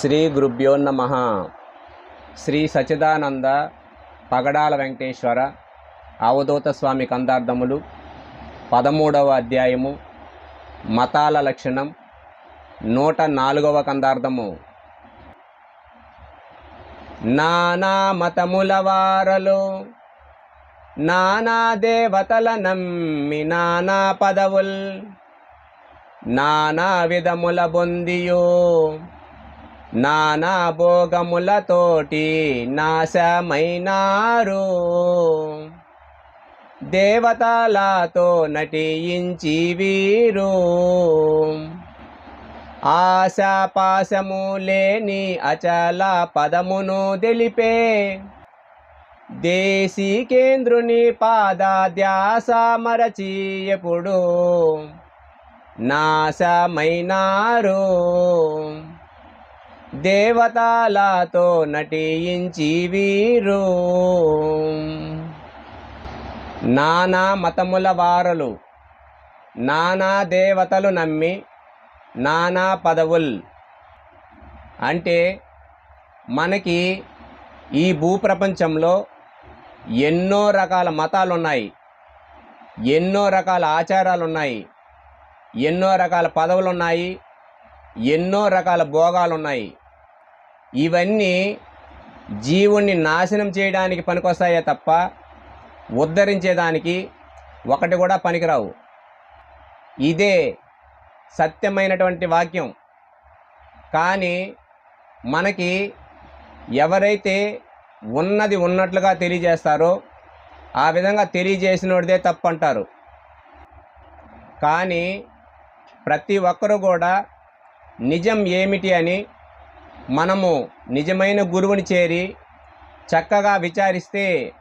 శ్రీ గురుభ్యో నమ. శ్రీ సచిదానంద పగడాల వెంకటేశ్వర అవధూత స్వామి కందార్థములు పదమూడవ అధ్యాయము మతాల లక్షణం నూట నాలుగవ కందార్థము. నానా మతముల వారలు నానా దేవతల నమ్మి నానా పదవుల్ నానా విధముల బొందియో. నానా భోగములతోటి నాశమైనారు. దేవతలతో నటించి వీరు. ఆశాపాశము లేని అచల పదమును తెలిపే దేశికేంద్రుని పాదాధ్యాస మరచి ఎప్పుడు నాశమైనారు. దేవతలతో నటించి వీరు. నానా మతముల వారలు నానా దేవతలు నమ్మి నానా పదవుల్. అంటే మనకి ఈ భూప్రపంచంలో ఎన్నో రకాల మతాలు ఉన్నాయి ఎన్నో రకాల ఆచారాలు ఉన్నాయి ఎన్నో రకాల పదవులు ఉన్నాయి ఎన్నో రకాల భోగాలు ఉన్నాయి ఇవన్నీ జీవుణ్ణి నాశనం చేయడానికి పనికొస్తాయే తప్ప ఉద్ధరించేదానికి ఒకటి కూడా పనికిరావు. ఇదే సత్యమైనటువంటి వాక్యం. కానీ మనకి ఎవరైతే ఉన్నది ఉన్నట్లుగా తెలియజేస్తారో ఆ విధంగా తెలియజేసినోడిదే తప్పు అంటారు కానీ ప్రతి ఒక్కరూ కూడా నిజం ఏమిటి అని మనము నిజమైన గురువుని చేరి చక్కగా విచారిస్తే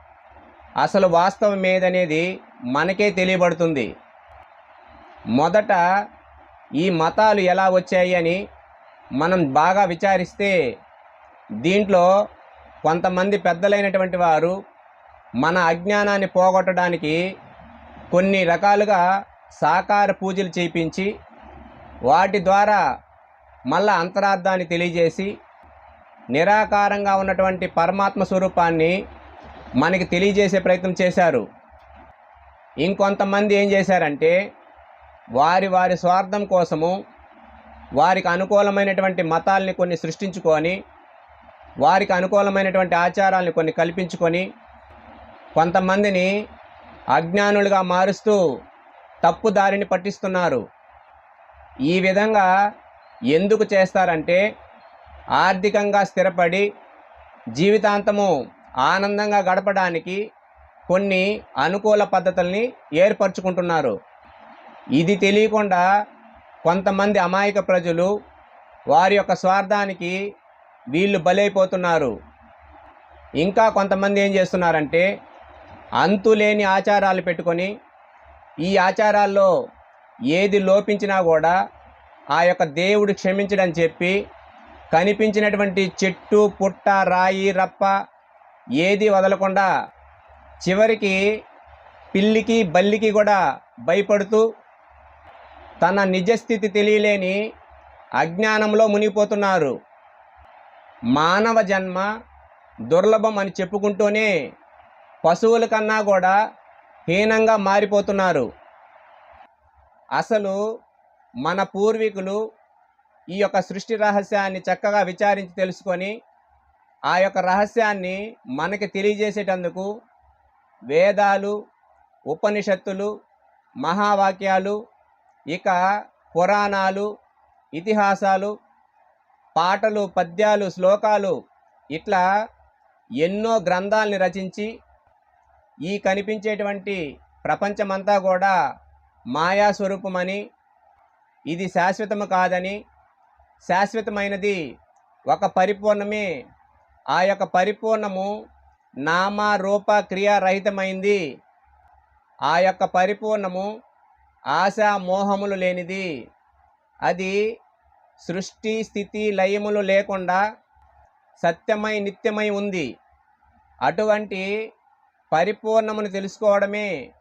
అసలు వాస్తవం ఏదనేది మనకే తెలియబడుతుంది. మొదట ఈ మతాలు ఎలా వచ్చాయి అని మనం బాగా విచారిస్తే దీంట్లో కొంతమంది పెద్దలైనటువంటి వారు మన అజ్ఞానాన్ని పోగొట్టడానికి కొన్ని రకాలుగా సాకార పూజలు చేయించి వాటి ద్వారా మళ్ళా అంతరార్థాన్ని తెలియజేసి నిరాకారంగా ఉన్నటువంటి పరమాత్మ స్వరూపాన్ని మనకి తెలియజేసే ప్రయత్నం చేశారు. ఇంకొంతమంది ఏం చేశారంటే వారి వారి స్వార్థం కోసము వారికి అనుకూలమైనటువంటి మతాల్ని కొన్ని సృష్టించుకొని వారికి అనుకూలమైనటువంటి ఆచారాలను కొన్ని కల్పించుకొని కొంతమందిని అజ్ఞానులుగా మారుస్తూ తప్పు దారిని పట్టిస్తున్నారు. ఈ విధంగా ఎందుకు చేస్తారంటే ఆర్థికంగా స్థిరపడి జీవితాంతము ఆనందంగా గడపడానికి కొన్ని అనుకూల పద్ధతుల్ని ఏర్పరచుకుంటున్నారు. ఇది తెలియకుండా కొంతమంది అమాయక ప్రజలు వారి యొక్క స్వార్థానికి వీళ్ళు బలైపోతున్నారు. ఇంకా కొంతమంది ఏం చేస్తున్నారంటే అంతులేని ఆచారాలు పెట్టుకొని ఈ ఆచారాల్లో ఏది లోపించినా కూడా ఆ యొక్క దేవుడు క్షమించడని చెప్పి కనిపించినటువంటి చెట్టు పుట్ట రాయి రప్ప ఏది వదలకుండా చివరికి పిల్లికి బల్లికి కూడా భయపడుతూ తన నిజస్థితి తెలియలేని అజ్ఞానంలో మునిగిపోతున్నారు. మానవ జన్మ దుర్లభం అని చెప్పుకుంటూనే పశువుల కన్నా కూడా హీనంగా మారిపోతున్నారు. అసలు మన పూర్వీకులు ఈ యొక్క సృష్టి రహస్యాన్ని చక్కగా విచారించి తెలుసుకొని ఆ యొక్క రహస్యాన్ని మనకి తెలియజేసేటందుకు వేదాలు ఉపనిషత్తులు మహావాక్యాలు ఇక పురాణాలు ఇతిహాసాలు పాటలు పద్యాలు శ్లోకాలు ఇట్లా ఎన్నో గ్రంథాలని రచించి ఈ కనిపించేటువంటి ప్రపంచమంతా కూడా మాయాస్వరూపమని ఇది శాశ్వతము కాదని శాశ్వతమైనది ఒక పరిపూర్ణమే. ఆ యొక్క పరిపూర్ణము నామ రూప క్రియారహితమైంది. ఆ యొక్క పరిపూర్ణము ఆశా మోహములు లేనిది. అది సృష్టి స్థితి లయములు లేకుండా సత్యమై నిత్యమై ఉంది. అటువంటి పరిపూర్ణమును తెలుసుకోవడమే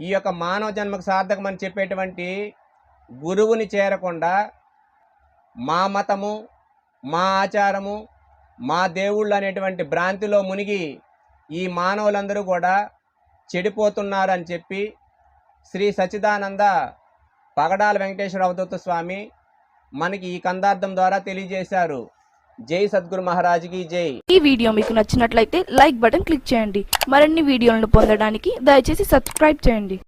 ఈ యొక్క మానవ జన్మకు సార్థకమని చెప్పేటువంటి గురువుని చేరకుండా మా మతము మా ఆచారము మా దేవుళ్ళు అనేటువంటి భ్రాంతిలో మునిగి ఈ మానవులందరూ కూడా చెడిపోతున్నారని చెప్పి శ్రీ సచిదానంద పగడాల వెంకటేశ్వర అవధూత స్వామి మనకి ఈ కందార్థం ద్వారా తెలియజేశారు. జై సద్గురు మహారాజుకి జై. ఈ వీడియో మీకు నచ్చినట్లయితే లైక్ బటన్ క్లిక్ చేయండి. మరిన్ని వీడియోలను పొందడానికి దయచేసి సబ్స్క్రైబ్ చేయండి.